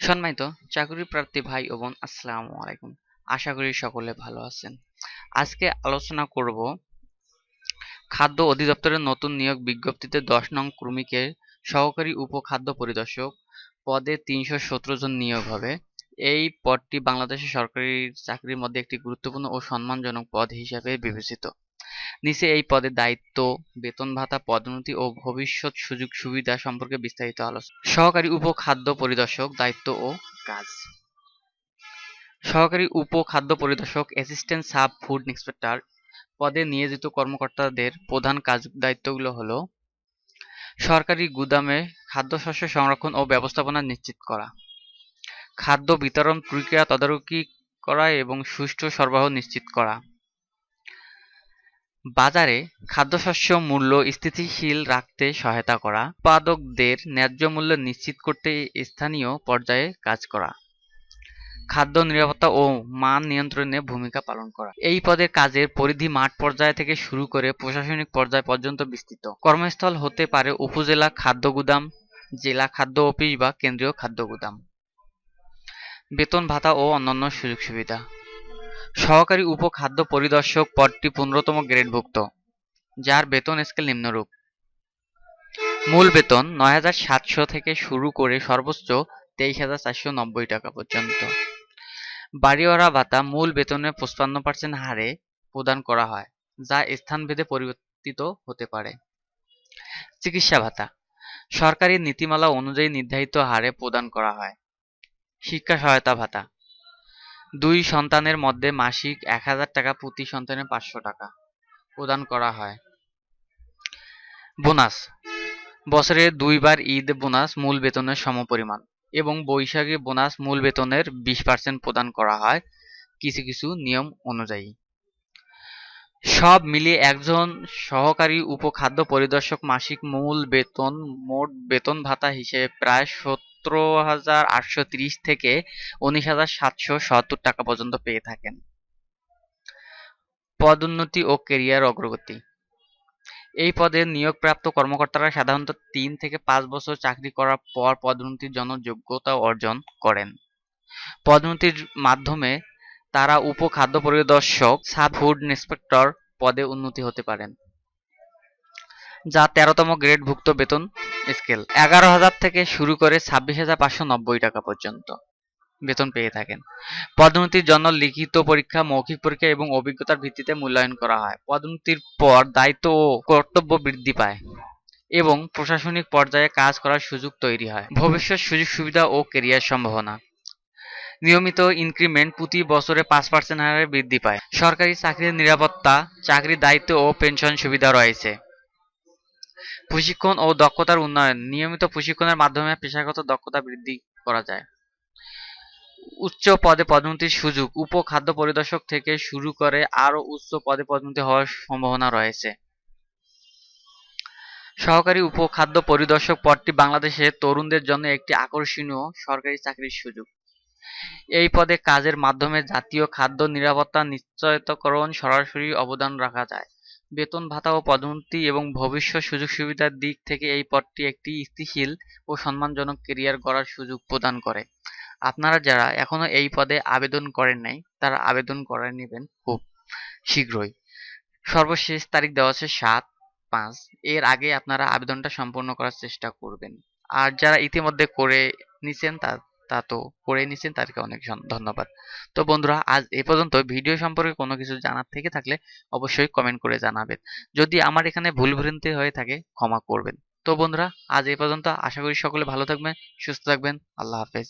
সম্মানিত চাকরি প্রার্থী ভাই ও বোন, আসসালামু আলাইকুম। আশা করি সকলে ভালো আছেন। আজকে আলোচনা করব খাদ্য অধিদপ্তরের নতুন নিয়োগ বিজ্ঞপ্তিতে দশ নং ক্রমিকের সহকারী উপখাদ্য পরিদর্শক পদে তিনশো সতেরো জন নিয়োগ হবে। এই পদটি বাংলাদেশের সরকারি চাকরির মধ্যে একটি গুরুত্বপূর্ণ ও সম্মানজনক পদ হিসাবে বিবেচিত। নিচে এই পদের দায়িত্ব, বেতন ভাতা, পদোন্নতি ও ভবিষ্যৎ সুযোগ সুবিধা সম্পর্কে বিস্তারিত আলোচনা। সহকারী উপখাদ্য পরিদর্শক, দায়িত্ব ও কাজ। সহকারী উপখাদ্য পরিদর্শক অ্যাসিস্ট্যান্ট সাব ফুড ইন্সপেক্টর পদে নিয়োজিত কর্মকর্তাদের প্রধান কাজ দায়িত্বগুলো হলো, সরকারি গুদামে খাদ্যশস্য সংরক্ষণ ও ব্যবস্থাপনা নিশ্চিত করা, খাদ্য বিতরণ প্রক্রিয়া তদারকি করা এবং সুষ্ঠু সরবরাহ নিশ্চিত করা। বাজারে খাদ্যশস্য মূল্য স্থিতিশীল রাখতে সহায়তা করা, উৎপাদকদের ন্যায্য মূল্য নিশ্চিত করতে স্থানীয় পর্যায়ে কাজ করা, খাদ্য নিরাপত্তা ও মান নিয়ন্ত্রণে ভূমিকা পালন করা। এই পদের কাজের পরিধি মাঠ পর্যায় থেকে শুরু করে প্রশাসনিক পর্যায় পর্যন্ত বিস্তৃত। কর্মস্থল হতে পারে উপজেলা খাদ্য গুদাম, জেলা খাদ্য অফিস বা কেন্দ্রীয় খাদ্য গুদাম। বেতন ভাতা ও অন্যান্য সুযোগ সুবিধা। সহকারী উপ খাদ্য পরিদর্শক পদটি পনেরোতম গ্রেডভুক্ত, যার বেতন স্কেল নিম্নরূপ। মূল বেতন নয় হাজার সাতশো থেকে শুরু করে সর্বোচ্চ তেইশ হাজার চারশো নব্বই টাকা পর্যন্ত। বাড়িওয়ারা ভাতা মূল বেতনের পঁচপান্ন পার্সেন্ট হারে প্রদান করা হয়, যা স্থানভেদে পরিবর্তিত হতে পারে। চিকিৎসা ভাতা, সরকারি নীতিমালা অনুযায়ী নির্ধারিত হারে প্রদান করা হয়। শিক্ষা সহায়তা ভাতা দুই সন্তানের মধ্যে মাসিক এক হাজার টাকা প্রতি সন্তানে পাঁচশো টাকা প্রদান করা হয়। বোনাস। বছরে দুইবার ঈদ বোনাস মূল বেতনের সমপরিমাণ এবং বৈশাখী বোনাস মূল বেতনের বিশ পার্সেন্ট প্রদান করা হয় কিছু কিছু নিয়ম অনুযায়ী। সব মিলিয়ে একজন সহকারী উপখাদ্য পরিদর্শক মাসিক মূল বেতন মোট বেতন ভাতা হিসেবে প্রায় সতেরো হাজার আটশো ত্রিশ থেকে উনিশ হাজার সাতশো সত্তর টাকা পর্যন্ত পেয়ে থাকেন। পদোন্নতি ও কেরিয়ার অগ্রগতি। এই পদে নিয়োগপ্রাপ্ত কর্মকর্তারা সাধারণত তিন থেকে পাঁচ বছর চাকরি করার পর পদোন্নতির জন্য যোগ্যতা অর্জন করেন। পদোন্নতির মাধ্যমে তারা উপখাদ্য পরিদর্শক, সাব ফুড ইন্সপেক্টর পদে উন্নতি হতে পারেন, যা তেরোতম গ্রেডভুক্ত বেতন স্কেল এগারো হাজার থেকে শুরু করে ছাব্বিশ হাজার পাঁচশো নব্বই টাকা পর্যন্ত বেতন পেয়ে থাকেন। পদোন্নতির জন্য লিখিত পরীক্ষা, মৌখিক পরীক্ষা এবং অভিজ্ঞতার ভিত্তিতে মূল্যায়ন করা হয়। পদোন্নতির পর দায়িত্ব ও কর্তব্য বৃদ্ধি পায় এবং প্রশাসনিক পর্যায়ে কাজ করার সুযোগ তৈরি হয়। ভবিষ্যৎ সুযোগ সুবিধা ও কেরিয়ার সম্ভাবনা। নিয়মিত ইনক্রিমেন্ট প্রতি বছরে পাঁচ পার্সেন্ট হারে বৃদ্ধি পায়। সরকারি চাকরির নিরাপত্তা, চাকরির দায়িত্ব ও পেনশন সুবিধা রয়েছে। প্রশিক্ষণ ও দক্ষতার উন্নয়ন। নিয়মিত প্রশিক্ষণের মাধ্যমে পেশাগত দক্ষতা বৃদ্ধি করা যায়। উচ্চ পদে পদোন্নতির সুযোগ। উপ খাদ্য পরিদর্শক থেকে শুরু করে আরও উচ্চ পদে পদোন্নতি হওয়ার সম্ভাবনা রয়েছে। সহকারী উপ খাদ্য পরিদর্শক পদটি বাংলাদেশের তরুণদের জন্য একটি আকর্ষণীয় সরকারি চাকরির সুযোগ। এই পদে কাজের মাধ্যমে জাতীয় খাদ্য নিরাপত্তা নিশ্চয়তকরণ সরাসরি অবদান রাখা যায়। বেতন ভাতা ও পদোন্নতি এবং ভবিষ্যৎ সুযোগ সুবিধার দিক থেকে এই পদটি একটি স্থিতিশীল ও সম্মানজনক কেরিয়ার গড়ার সুযোগ প্রদান করে। আপনারা যারা এখনও এই পদে আবেদন করেন নাই, তারা আবেদন করে নেবেন খুব শীঘ্রই। সর্বশেষ তারিখ দেওয়া আছে সাত পাঁচ। এর আগে আপনারা আবেদনটা সম্পূর্ণ করার চেষ্টা করবেন। আর যারা ইতিমধ্যে করে নিছেন তা তা তো করে নিছেন তাদেরকে অনেক ধন্যবাদ। তো বন্ধুরা, আজ এ পর্যন্ত। ভিডিও সম্পর্কে কোনো কিছু জানার থেকে থাকলে অবশ্যই কমেন্ট করে জানাবেন। যদি আমার এখানে ভুল ভ্রান্তি হয়ে থাকে, ক্ষমা করবেন। তো বন্ধুরা, আজ এ পর্যন্ত। আশা করি সকলে ভালো থাকবেন, সুস্থ থাকবেন। আল্লাহ হাফেজ।